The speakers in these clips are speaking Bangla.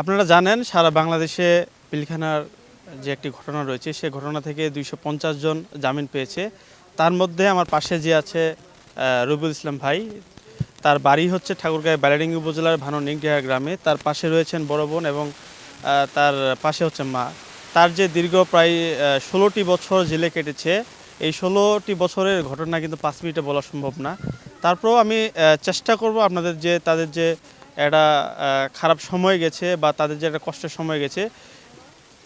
আপনারা জানেন সারা বাংলাদেশে পিলখানার যে একটি ঘটনা রয়েছে সে ঘটনা থেকে দুইশো পঞ্চাশ জন জামিন পেয়েছে। তার মধ্যে আমার পাশে যে আছে আহ, রবিউল ইসলাম ভাই। তার বাড়ি হচ্ছে ঠাকুরগাঁও ব্যালাডিঙ্গি উপজেলার ভানো নিংটিয়া গ্রামে। তার পাশে রয়েছেন বড় বোন এবং তার পাশে হচ্ছে মা। তার যে দীর্ঘ প্রায় ষোলোটি বছর জেলে কেটেছে এই ষোলোটি বছরের ঘটনা কিন্তু পাঁচ মিনিটে বলা সম্ভব না। তারপরেও আমি চেষ্টা করব আপনাদের যে তাদের যে একটা খারাপ সময় গেছে বা তাদের যে একটা কষ্টের সময় গেছে,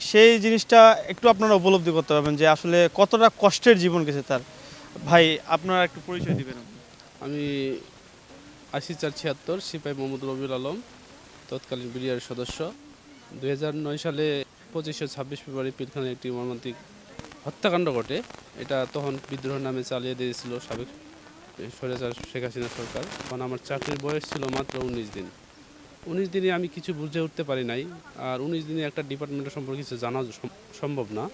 সেই জিনিসটা একটু আপনারা উপলব্ধি করতে পারবেন যে আসলে কতটা কষ্টের জীবন গেছে তার। ভাই, আপনারা একটু পরিচয় দিবেন আমি আশি চার ছিয়াত্তর সিপাহী মোহাম্মদ রবিউল আলম, তৎকালীন বিডিআর সদস্য। দুই হাজার নয় সালে পঁচিশে ছাব্বিশ ফেব্রুয়ারি পিলখানায় একটি মর্মান্তিক হত্যাকাণ্ড ঘটে। এটা তখন বিদ্রোহ নামে চালিয়ে দিয়েছিল সাবেক স্বৈরাচার শেখ হাসিনা সরকার। কারণ আমার চাকরির বয়স ছিল মাত্র উনিশ দিন। উনিশ দিনে আমি কিছু বুঝে উঠতে পারি নাই। আর উনিশ দিনে একটা ডিপার্টমেন্টের সম্পর্কে কিছু জানা সম- সম্ভব না।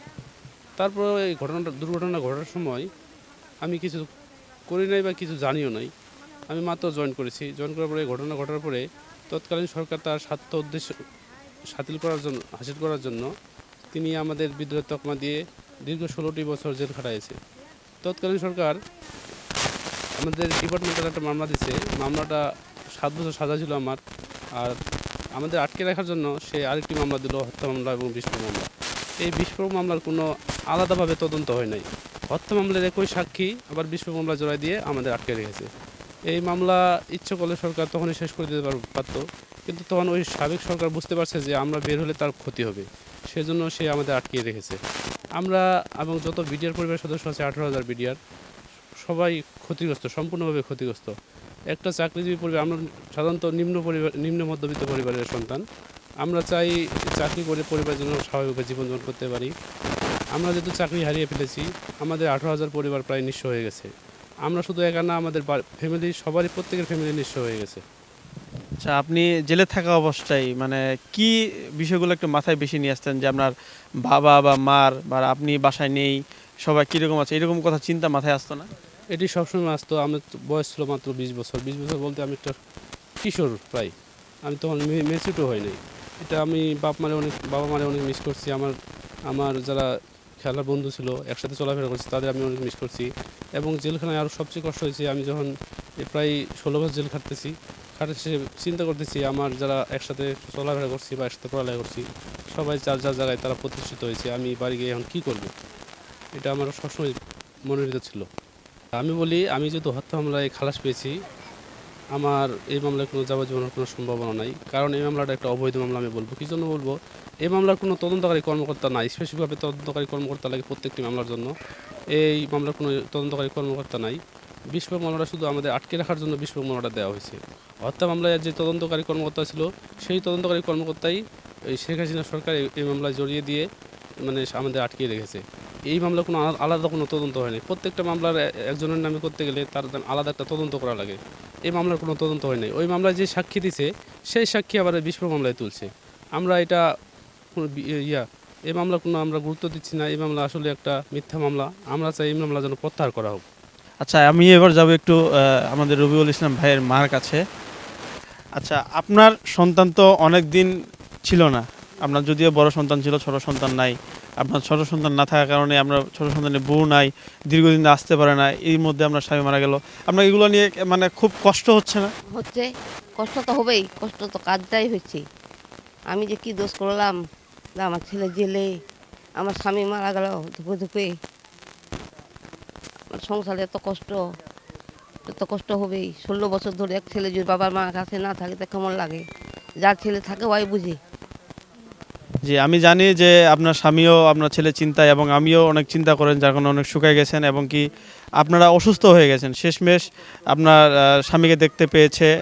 তারপরে এই ঘটনাটা, দুর্ঘটনা ঘটার সময় আমি কিছু করি নাই বা কিছু জানিও নাই। আমি মাত্র জয়েন করেছি। জয়েন করার পরে, এই ঘটনা ঘটার পরে তৎকালীন সরকার তার স্বার্থ উদ্দেশ্য সাতিল করার জন্য, হাসিল করার জন্য তিনি আমাদের বিদ্রোহের তকমা দিয়ে দীর্ঘ ষোলোটি বছর জেল খাটাইছে। তৎকালীন সরকার আমাদের ডিপার্টমেন্টাল একটা মামলা দিছে। মামলাটা সাত বছর সাজা ছিল আমার। আর আমাদের আটকে রাখার জন্য সে আরেকটি মামলা দিল, হত্যা মামলা এবং বিস্ফোরক মামলা। এই বিস্ফোরক মামলার কোনো আলাদাভাবে তদন্ত হয় নাই। হত্যা মামলার একই সাক্ষী আবার বিস্ফোরক মামলা জড়াই দিয়ে আমাদের আটকে রেখেছে। এই মামলা ইচ্ছে করলে সরকার তখনই শেষ করে দিতে পার- পারতো। কিন্তু তখন ওই সাবেক সরকার বুঝতে পারছে যে আমরা বের হলে তার ক্ষতি হবে। সেজন্য সে আমাদের আটকিয়ে রেখেছে। আমরা এবং যত বিডিআর পরিবারের সদস্য আছে, আঠারো হাজার বিডিআর। সবাই ক্ষতিগ্রস্ত, সম্পূর্ণভাবে ক্ষতিগ্রস্ত। একটা চাকরিজীবী পরিবার, আমরা সাধারণত নিম্ন পরিবার, নিম্ন মধ্যবিত্ত পরিবারের সন্তান। আমরা চাই চাকরি করে পরিবার যেন স্বাভাবিকভাবে জীবনযাপন করতে পারি। আমরা যেহেতু চাকরি হারিয়ে ফেলেছি, আমাদের আঠারো হাজার পরিবার প্রায় নিঃস্ব হয়ে গেছে। আমরা শুধু একা না, আমাদের ফ্যামিলি সবারই প্রত্যেকের ফ্যামিলি নিঃস্ব হয়ে গেছে। আচ্ছা আপনি জেলে থাকা অবস্থায় মানে কি বিষয়গুলো একটু মাথায় বেশি নিয়ে আসতেন যে আপনার বাবা বা মার, বা আপনি বাসায় নেই, সবাই কীরকম আছে? এরকম কথা চিন্তা মাথায় আসতো না? এটি সবসময় আসতো আমার বয়স ছিল মাত্র বিশ বছর। বিশ বছর বলতে আমি একটা কিশোর প্রায়। আমি তখন মেচুটও হয় নাই। এটা আমি বাপ মারে অনেক, বাবা মারে অনেক মিস করছি। আমার আমার যারা খেলার বন্ধু ছিল, একসাথে চলাফেরা করছি, তাদের আমি অনেক মিস করছি। এবং জেলখানায় আরও সবচেয়ে কষ্ট হয়েছে, আমি যখন প্রায় ষোলো বছর জেল খাটতেছি, খাটে সে চিন্তা করতেছি, আমার যারা একসাথে চলাফেরা করছি বা একসাথে পড়ালেখা করছি, সবাই যার যার জায়গায় তারা প্রতিষ্ঠিত হয়েছে, আমি বাড়ি গিয়ে এখন কী করব? এটা আমার সবসময় মনের ছিল। আমি বলি, আমি যেহেতু হত্যা মামলায় খালাস পেয়েছি, আমার এই মামলায় কোনো যাবজ্জীবনের কোনো সম্ভাবনা নাই। কারণ এই মামলাটা একটা অবৈধ মামলা, আমি বলব। কী জন্য বলব? এই মামলার কোনো তদন্তকারী কর্মকর্তা নাই, স্পেসিফিকভাবে তদন্তকারী কর্মকর্তা লাগে প্রত্যেকটি মামলার জন্য। এই মামলার কোনো তদন্তকারী কর্মকর্তা নাই। বিস্ফোরক মামলাটা শুধু আমাদের আটকে রাখার জন্য বিস্ফোরক মামলাটা দেওয়া হয়েছে। হত্যা মামলায় যে তদন্তকারী কর্মকর্তা ছিল, সেই তদন্তকারী কর্মকর্তাই শেখ হাসিনা সরকার এই- মামলায় জড়িয়ে দিয়ে মানে আমাদের আটকে রেখেছে। এই মামলা কোনো আলা- আলাদা কোনো তদন্ত হয়নি। প্রত্যেকটা মামলার একজনের নামে করতে গেলে তার আলাদা একটা তদন্ত করা লাগে। এই মামলার কোনো তদন্ত হয় নাই। ওই মামলায় যে সাক্ষী দিছে, সেই সাক্ষী আবার বিস্ফোরক মামলায় তুলছে। আমরা এটা ইয়া, এই মামলা কোনো আমরা গুরুত্ব দিচ্ছি না। এই মামলা আসলে একটা মিথ্যা মামলা। আমরা চাই এই মামলা যেন প্রত্যাহার করা হোক। আচ্ছা আমি এবার যাব একটু আমাদের রবিউল ইসলাম ভাইয়ের মার কাছে। আচ্ছা আপনার সন্তান তো অনেক দিন ছিল না। আপনার যদিও বড় সন্তান ছিল, ছোট সন্তান নাই। আপনার ছোট সন্তান না থাকার কারণে আমরা ছোট সন্তানের বউ নাই, দীর্ঘদিন আসতে পারে না এর মধ্যে আপনার স্বামী মারা গেল। আপনার এগুলো নিয়ে মানে খুব কষ্ট হচ্ছে না? হচ্ছে, কষ্ট তো হবেই, কষ্ট তো কাজটাই হচ্ছে। আমি যে কি দোষ করলাম? আমার ছেলে জেলে, আমার স্বামী মারা গেল, ধুপে ধুপে। আমার সংসারে এত কষ্ট এত কষ্ট হবেই। ষোলো বছর ধরে এক ছেলে যদি বাবার মার কাছে না থাকে, তা কেমন লাগে? যার ছেলে থাকে, ওই বুঝে। জি, আমি জানি যে আপনার স্বামীও আপনার ছেলে চিন্তায় এবং আমিও অনেক চিন্তা করেন, যার কারণে অনেক শুকায় গেছেন এবং কি আপনারা অসুস্থ হয়ে গেছেন। শেষমেশ আপনার স্বামীকে দেখতে পেয়েছে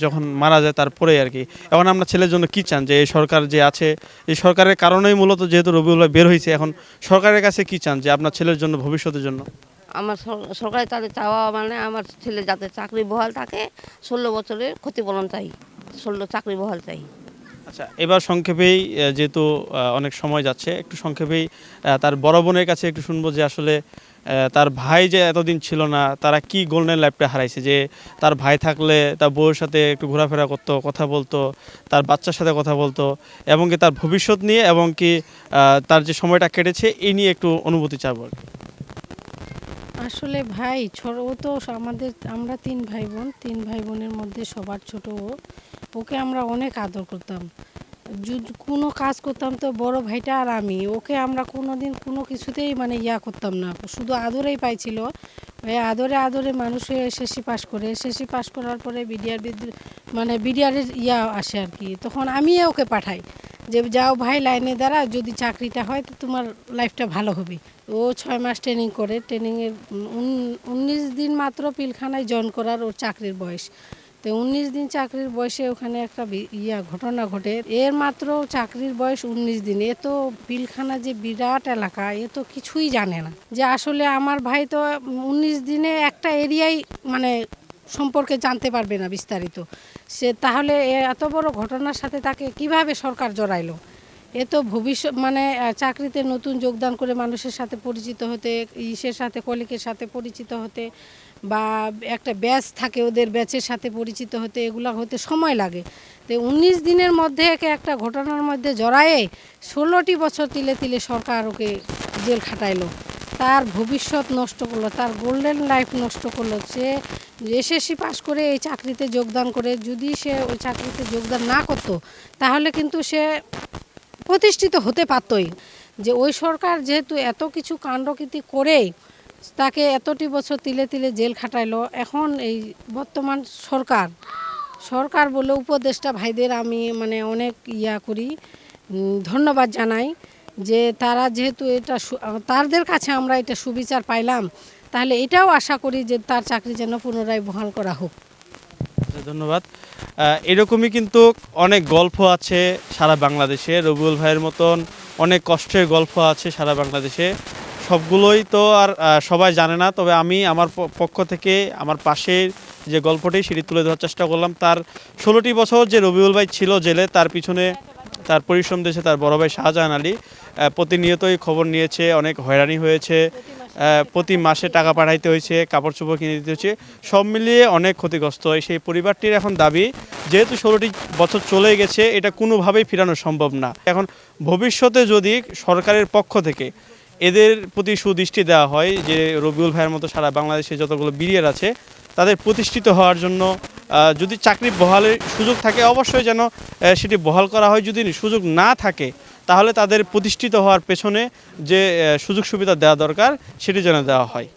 যখন মারা যায় তারপরেই আর কি। এখন আপনার ছেলের জন্য কি চান? যে এই সরকার যে আছে, এই সরকারের কারণেই মূলত যেহেতু রবিউল ভাই বের হয়েছে এখন সরকারের কাছে কি চান যে আপনার ছেলের জন্য, ভবিষ্যতের জন্য? আমার সর- সরকারি তাদের চাওয়া মানে আমার ছেলে যাতে চাকরি বহাল থাকে, ষোলো বছরের ক্ষতিপূরণ চাই, ষোলো চাকরি বহাল চাই। আচ্ছা এবার সংক্ষেপেই যেহেতু অনেক সময় যাচ্ছে, একটু সংক্ষেপেই তার বড় বোনের কাছে একটু শুনব যে আসলে তার ভাই যে এতদিন ছিল না, তারা কি গোল্ডেন লাইফটা হারাইছে? যে তার ভাই থাকলে, তার বউয়ের সাথে একটু ঘোরাফেরা করতো, কথা বলতো, তার বাচ্চার সাথে কথা বলতো, এবং কি তার ভবিষ্যৎ নিয়ে, এবং কি তার যে সময়টা কেটেছে, এই নিয়ে একটু অনুভূতি চাবো আসলে ভাই, ছোট, ও তো আমাদের, আমরা তিন ভাই বোন, তিন ভাই বোনের মধ্যে সবার ছোট ও। ওকে আমরা অনেক আদর করতাম। যদি, কোনো কাজ করতাম তো বড় ভাইটা আর আমি। ওকে আমরা কোনো দিন কোনো কিছুতেই মানে ইয়া করতাম না। শুধু আদরেই পাইছিল। ওই আদরে আদরে মানুষে এসএসসি পাস করে। এসএসসি পাস করার পরে বিডিআর মানে বিডিআরের ইয়া আসে আর কি। তখন আমি ওকে পাঠাই। যে যাও ভাই লাইনে দ্বারা যদি চাকরিটা হয় তো তোমার লাইফটা ভালো হবে। ও ছয় মাস ট্রেনিং করে। ট্রেনিংয়ের উনিশ দিন মাত্র পিলখানায় জয়েন করার ওর চাকরির বয়স। তো উনিশ দিন চাকরির বয়সে ওখানে একটা ইয়া ঘটনা ঘটে। এর মাত্র চাকরির বয়স উনিশ দিন। এ তো পিলখানা যে বিরাট এলাকা, এ তো কিছুই জানে না। যে আসলে আমার ভাই তো উনিশ দিনে একটা এরিয়াই মানে সম্পর্কে জানতে পারবে না বিস্তারিত। সে তাহলে এত বড় ঘটনার সাথে তাকে কীভাবে সরকার জড়াইলো? এ তো ভবিষ্যৎ মানে চাকরিতে নতুন যোগদান করে মানুষের সাথে পরিচিত হতে, ইসের সাথে, কলিকের সাথে পরিচিত হতে বা একটা ব্যাচ থাকে ওদের ব্যাচের সাথে পরিচিত হতে, এগুলো হতে সময় লাগে। তো উনিশ দিনের মধ্যে একে একটা ঘটনার মধ্যে জড়ায়ে ষোলোটি বছর তিলে তিলে সরকার ওকে জেল খাটাইলো। তার ভবিষ্যৎ নষ্ট করল, তার গোল্ডেন লাইফ নষ্ট করল। সে এসএসসি পাশ করে এই চাকরিতে যোগদান করে, যদি সে ওই চাকরিতে যোগদান না করতো, তাহলে কিন্তু সে প্রতিষ্ঠিত হতে পারতই। যে ওই সরকার যেহেতু এত কিছু কাণ্ডকীর্তি করেই তাকে এতটি বছর তিলে তিলে জেল খাটাইলো, এখন এই বর্তমান সরকার সরকার বলে উপদেষ্টা ভাইদের আমি মানে অনেক ইয়া করি ধন্যবাদ জানাই যে তারা যেহেতু এটা তাদের কাছে আমরা এটা সুবিচার পাইলাম, তাহলে এটাও আশা করি যে তার চাকরি যেন পুনরায় বহাল করা হোক। ধন্যবাদ। এরকমই কিন্তু অনেক গল্প আছে সারা বাংলাদেশে। রবিউল ভাইয়ের মতন অনেক কষ্টের গল্প আছে সারা বাংলাদেশে। সবগুলোই তো আর সবাই জানে না, তবে আমি আমার পক্ষ থেকে আমার পাশের যে গল্পটি সেটি তুলে ধরার চেষ্টা করলাম। তার ষোলোটি বছর যে রবিউল ভাই ছিল জেলে, তার পিছনে তার পরিশ্রম দিয়েছে তার বড় ভাই শাহজাহান আলী প্রতিনিয়তই খবর নিয়েছে, অনেক হয়রানি হয়েছে। প্রতি মাসে টাকা পাঠাইতে হয়েছে কাপড় চোপড় কিনে দিতে হয়েছে, সব মিলিয়ে অনেক ক্ষতিগ্রস্ত। হয় সেই পরিবারটির এখন দাবি, যেহেতু ষোলোটি বছর চলে গেছে, এটা কোনোভাবেই ফেরানো সম্ভব না। এখন ভবিষ্যতে যদি সরকারের পক্ষ থেকে এদের প্রতি সুদৃষ্টি দেওয়া হয়, যে রবিউল ভাইয়ের মতো সারা বাংলাদেশে যতগুলো বিরিয়ার আছে, তাদের প্রতিষ্ঠিত হওয়ার জন্য যদি চাকরি বহালের সুযোগ থাকে, অবশ্যই যেন সেটি বহাল করা হয়। যদি সুযোগ না থাকে তাহলে তাদের প্রতিষ্ঠিত হওয়ার পেছনে যে সুযোগ সুবিধা দেওয়া দরকার সেটি যেন দেওয়া হয়।